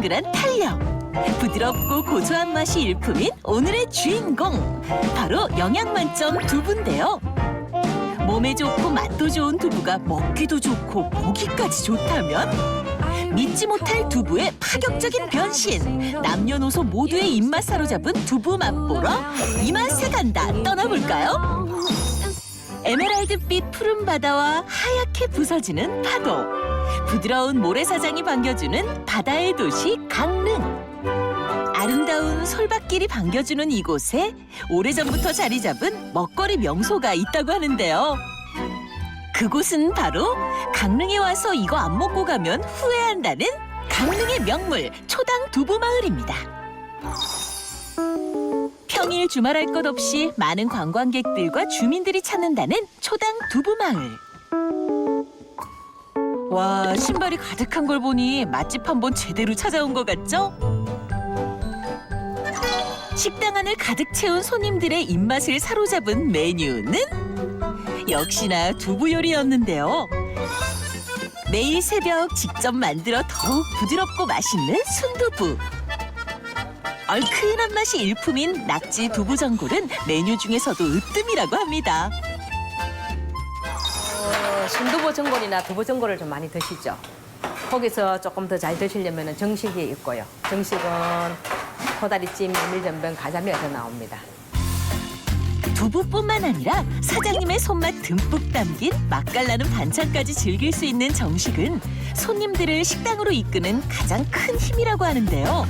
탱글탱글한 탄력. 부드럽고 고소한 맛이 일품인 오늘의 주인공. 바로 영양 만점 두부인데요. 몸에 좋고 맛도 좋은 두부가 먹기도 좋고 보기까지 좋다면 믿지 못할 두부의 파격적인 변신. 남녀노소 모두의 입맛 사로잡은 두부 맛보러 이 맛에 간다 떠나볼까요? 에메랄드빛 푸른 바다와 하얗게 부서지는 파도. 부드러운 모래사장이 반겨주는 바다의 도시 강릉. 아름다운 솔밭길이 반겨주는 이곳에 오래전부터 자리 잡은 먹거리 명소가 있다고 하는데요. 그곳은 바로 강릉에 와서 이거 안 먹고 가면 후회한다는 강릉의 명물 초당 두부 마을입니다. 평일 주말할 것 없이 많은 관광객들과 주민들이 찾는다는 초당 두부 마을. 와 신발이 가득한 걸 보니 맛집 한번 제대로 찾아온 것 같죠? 식당 안을 가득 채운 손님들의 입맛을 사로잡은 메뉴는 역시나 두부 요리였는데요. 매일 새벽 직접 만들어 더욱 부드럽고 맛있는 순두부. 얼큰한 맛이 일품인 낙지 두부 전골은 메뉴 중에서도 으뜸이라고 합니다. 어, 순두부 전골이나 두부 전골을 좀 많이 드시죠. 거기서 조금 더 잘 드시려면 정식이 있고요. 정식은 코다리찜, 메밀전병, 가자미가 더 나옵니다. 두부뿐만 아니라 사장님의 손맛 듬뿍 담긴 맛깔나는 반찬까지 즐길 수 있는 정식은 손님들을 식당으로 이끄는 가장 큰 힘이라고 하는데요.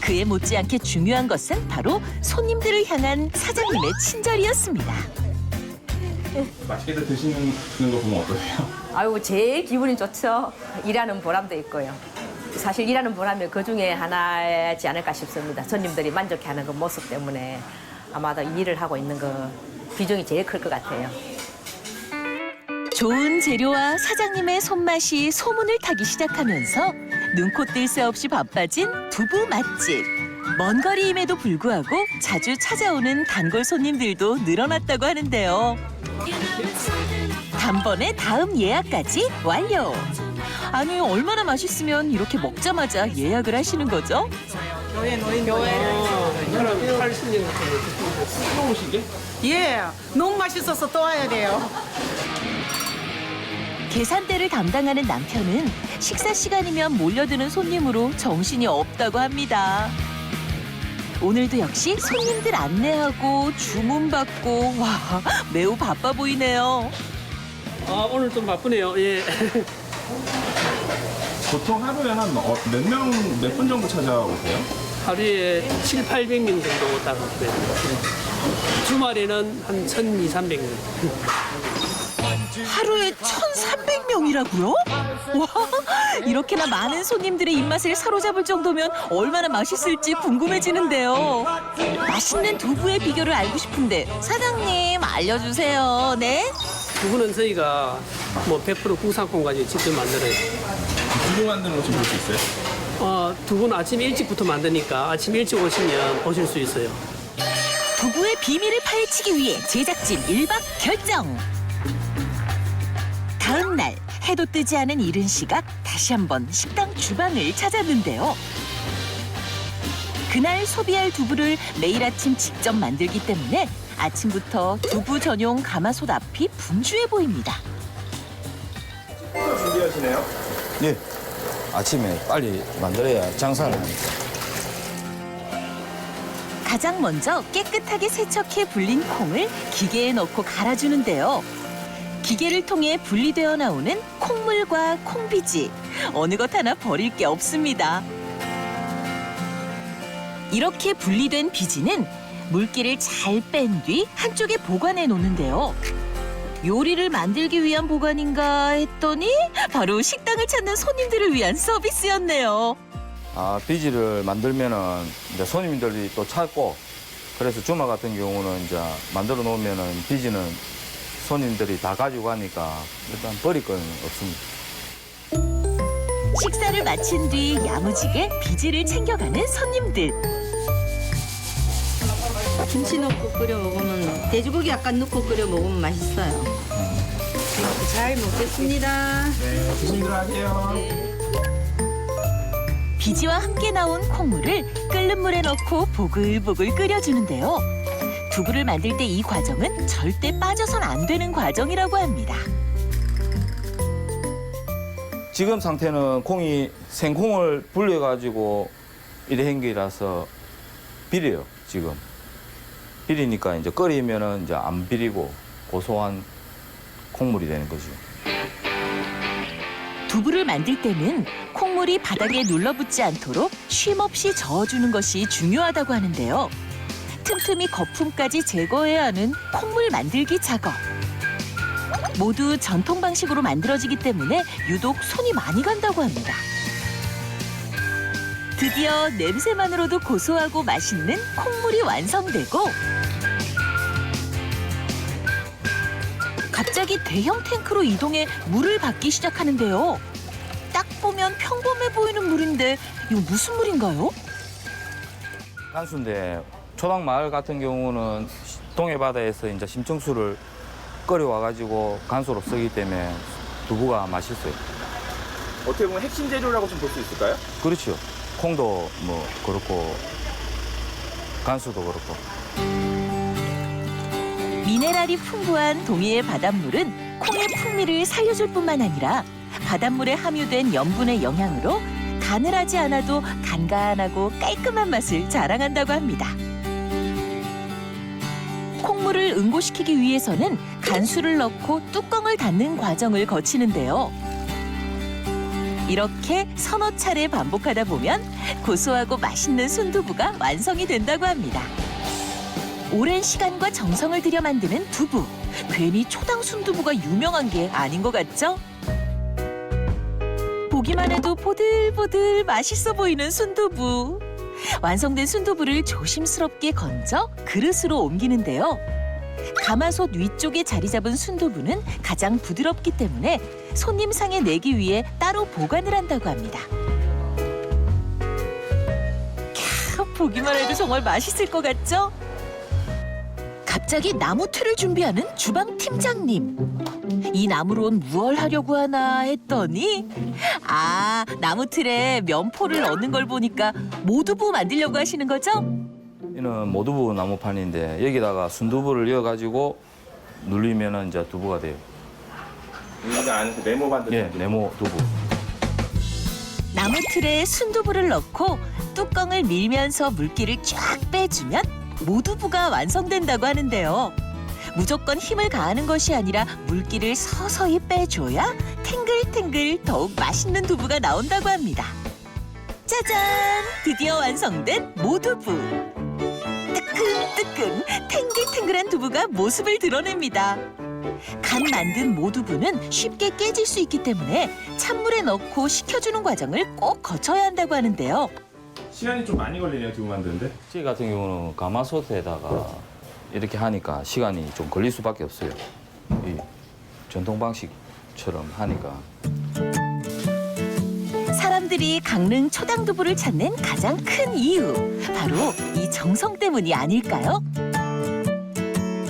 그에 못지않게 중요한 것은 바로 손님들을 향한 사장님의 친절이었습니다. 맛있게 드시는 거 보면 어떠세요? 아유, 제일 기분이 좋죠. 일하는 보람도 있고요. 사실 일하는 보람이 그 중에 하나지 않을까 싶습니다. 손님들이 만족해하는 그 모습 때문에 아마도 이 일을 하고 있는 그 비중이 제일 클 것 같아요. 좋은 재료와 사장님의 손맛이 소문을 타기 시작하면서 눈코 뜰 새 없이 바빠진 두부 맛집. 먼 거리임에도 불구하고 자주 찾아오는 단골 손님들도 늘어났다고 하는데요. 단번에 다음 예약까지 완료. 아니 얼마나 맛있으면 이렇게 먹자마자 예약을 하시는 거죠? 사람 80년 새로우시게? 예, 너무 맛있어서 또 와야 돼요. 계산대를 담당하는 남편은 식사 시간이면 몰려드는 손님으로 정신이 없다고 합니다. 오늘도 역시 손님들 안내하고 주문받고 와 매우 바빠 보이네요. 아, 오늘 좀 바쁘네요. 예. 보통 하루에 한 몇 명, 몇 분 정도 찾아오세요? 하루에 7, 800명 정도 딱 돼요. 예. 주말에는 한 1,200, 300명. 하루에 1,300명이라고요? 와 이렇게나 많은 손님들의 입맛을 사로잡을 정도면 얼마나 맛있을지 궁금해지는데요. 맛있는 두부의 비결을 알고 싶은데 사장님 알려주세요. 네? 두부는 저희가 뭐 100% 국산콩까지 직접 만들어요. 두부 만드는 거좀볼수 있어요? 어, 두부는 아침 일찍부터 만드니까 아침 일찍 오시면 오실 수 있어요. 두부의 비밀을 파헤치기 위해 제작진 일박 결정. 다음 날 해도 뜨지 않은 이른 시각 다시 한번 식당 주방을 찾았는데요. 그날 소비할 두부를 매일 아침 직접 만들기 때문에 아침부터 두부 전용 가마솥 앞이 분주해 보입니다. 준비하시네요? 예. 아침에 빨리 만들어야 장사를 하니까. 가장 먼저 깨끗하게 세척해 불린 콩을 기계에 넣고 갈아주는데요. 기계를 통해 분리되어 나오는 콩물과 콩비지 어느 것 하나 버릴 게 없습니다. 이렇게 분리된 비지는 물기를 잘 뺀 뒤 한쪽에 보관해 놓는데요. 요리를 만들기 위한 보관인가 했더니 바로 식당을 찾는 손님들을 위한 서비스였네요. 아, 비지를 만들면은 이제 손님들이 또 찾고 그래서 주말 같은 경우는 이제 만들어 놓으면은 비지는 손님들이 다 가지고 가니까 일단 버릴 건 없습니다. 식사를 마친 뒤 야무지게 비지를 챙겨가는 손님들. 김치 넣고 끓여 먹으면 돼지고기 약간 넣고 끓여 먹으면 맛있어요. 잘 먹겠습니다. 네. 비지와 함께 나온 콩물을 끓는 물에 넣고 보글보글 끓여주는데요. 두부를 만들 때 이 과정은 절대 빠져선 안 되는 과정이라고 합니다. 지금 상태는 콩이 생콩을 불려가지고 이래 한 게라서 비려요, 지금. 비리니까 이제 끓이면은 이제 안 비리고 고소한 콩물이 되는 거죠. 두부를 만들 때는 콩물이 바닥에 눌러붙지 않도록 쉼없이 저어주는 것이 중요하다고 하는데요. 틈틈이 거품까지 제거해야 하는 콩물 만들기 작업. 모두 전통 방식으로 만들어지기 때문에 유독 손이 많이 간다고 합니다. 드디어 냄새만으로도 고소하고 맛있는 콩물이 완성되고 갑자기 대형 탱크로 이동해 물을 받기 시작하는데요. 딱 보면 평범해 보이는 물인데 이거 무슨 물인가요? 간수인데 초당 마을 같은 경우는 동해 바다에서 이제 심청수를 끓여와 가지고 간수로 쓰기 때문에 두부가 맛있어요. 어떻게 보면 핵심 재료라고 좀 볼 수 있을까요? 그렇죠. 콩도 뭐 그렇고 간수도 그렇고. 미네랄이 풍부한 동해의 바닷물은 콩의 풍미를 살려줄 뿐만 아니라 바닷물에 함유된 염분의 영향으로 간을 하지 않아도 간간하고 깔끔한 맛을 자랑한다고 합니다. 응고시키기 위해서는 간수를 넣고 뚜껑을 닫는 과정을 거치는데요. 이렇게 서너 차례 반복하다 보면 고소하고 맛있는 순두부가 완성이 된다고 합니다. 오랜 시간과 정성을 들여 만드는 두부. 괜히 초당 순두부가 유명한 게 아닌 것 같죠? 보기만 해도 보들보들 맛있어 보이는 순두부. 완성된 순두부를 조심스럽게 건져 그릇으로 옮기는데요. 가마솥 위쪽에 자리 잡은 순두부는 가장 부드럽기 때문에 손님 상에 내기 위해 따로 보관을 한다고 합니다. 캬, 보기만 해도 정말 맛있을 것 같죠? 갑자기 나무 틀을 준비하는 주방 팀장님. 이 나무론 무얼 하려고 하나 했더니 아 나무 틀에 면포를 넣는 걸 보니까 모두부 만들려고 하시는 거죠? 이는 모두부 나무판인데 여기다가 순두부를 이어 가지고 눌리면은 이제 두부가 돼요. 아는 그 네모 만드는 예, 네모 두부. 나무 틀에 순두부를 넣고 뚜껑을 밀면서 물기를 쫙 빼주면 모두부가 완성된다고 하는데요. 무조건 힘을 가하는 것이 아니라 물기를 서서히 빼줘야 탱글탱글 더욱 맛있는 두부가 나온다고 합니다. 짜잔! 드디어 완성된 모두부. 뜨끈뜨끈 탱글탱글한 두부가 모습을 드러냅니다. 간 만든 모두부는 쉽게 깨질 수 있기 때문에 찬물에 넣고 식혀주는 과정을 꼭 거쳐야 한다고 하는데요. 시간이 좀 많이 걸리네요, 두부 만드는데. 저희 같은 경우는 가마솥에다가 이렇게 하니까 시간이 좀 걸릴 수밖에 없어요. 이 전통 방식처럼 하니까. 사람들이 강릉 초당두부를 찾는 가장 큰 이유 바로 이 정성 때문이 아닐까요?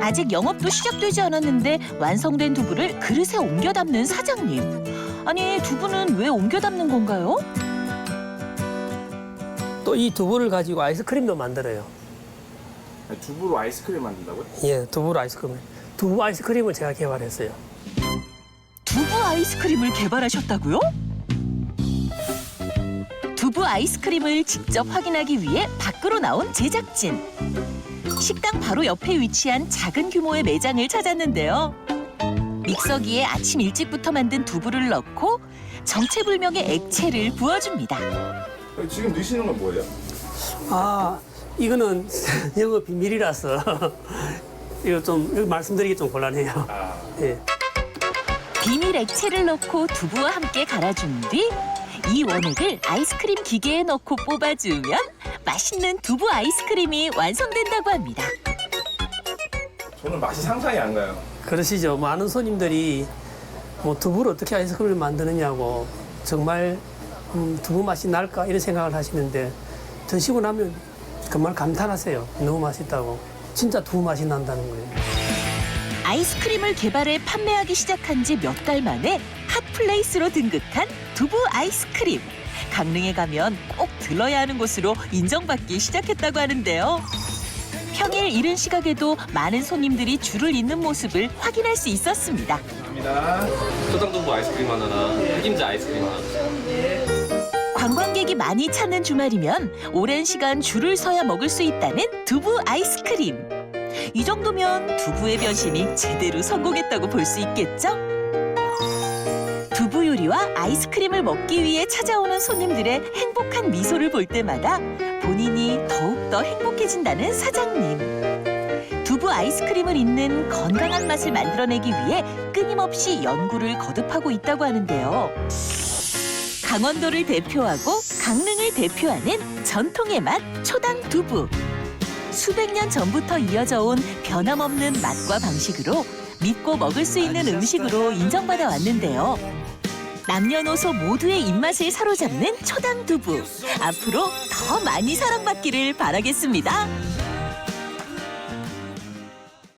아직 영업도 시작되지 않았는데 완성된 두부를 그릇에 옮겨 담는 사장님. 아니 두부는 왜 옮겨 담는 건가요? 또 이 두부를 가지고 아이스크림도 만들어요. 두부로 아이스크림 만든다고요? 예, 두부로 아이스크림. 두부 아이스크림을 제가 개발했어요. 두부 아이스크림을 개발하셨다고요? 두부 아이스크림을 직접 확인하기 위해 밖으로 나온 제작진. 식당 바로 옆에 위치한 작은 규모의 매장을 찾았는데요. 믹서기에 아침 일찍부터 만든 두부를 넣고 정체불명의 액체를 부어줍니다. 지금 넣으시는 건 뭐예요? 아, 이거는 영업 비밀이라서 이거 좀 이거 말씀드리기 좀 곤란해요. 아, 예. 비밀 액체를 넣고 두부와 함께 갈아준 뒤 이 원액을 아이스크림 기계에 넣고 뽑아주면 맛있는 두부 아이스크림이 완성된다고 합니다. 저는 맛이 상상이 안 가요. 그러시죠. 많은 손님들이 뭐 두부를 어떻게 아이스크림을 만드느냐고 정말 음, 두부 맛이 날까 이런 생각을 하시는데 드시고 나면 정말 감탄하세요. 너무 맛있다고. 진짜 두부 맛이 난다는 거예요. 아이스크림을 개발해 판매하기 시작한 지 몇 달 만에 한 핫플레이스로 등극한 두부 아이스크림. 강릉에 가면 꼭 들러야 하는 곳으로 인정받기 시작했다고 하는데요. 평일 이른 시각에도 많은 손님들이 줄을 잇는 모습을 확인할 수 있었습니다. 초당두부 아이스크림 하나랑 흑임자 아이스크림 하나 관광객이 많이 찾는 주말이면 오랜 시간 줄을 서야 먹을 수 있다는 두부 아이스크림. 이 정도면 두부의 변신이 제대로 성공했다고 볼 수 있겠죠? 두부 요리와 아이스크림을 먹기 위해 찾아오는 손님들의 행복한 미소를 볼 때마다 본인이 더욱더 행복해진다는 사장님. 두부 아이스크림을 잇는 건강한 맛을 만들어내기 위해 끊임없이 연구를 거듭하고 있다고 하는데요. 강원도를 대표하고 강릉을 대표하는 전통의 맛 초당 두부. 수백 년 전부터 이어져 온 변함없는 맛과 방식으로 믿고 먹을 수 있는 음식으로 인정받아 왔는데요. 남녀노소 모두의 입맛을 사로잡는 초당 두부. 앞으로 더 많이 사랑받기를 바라겠습니다.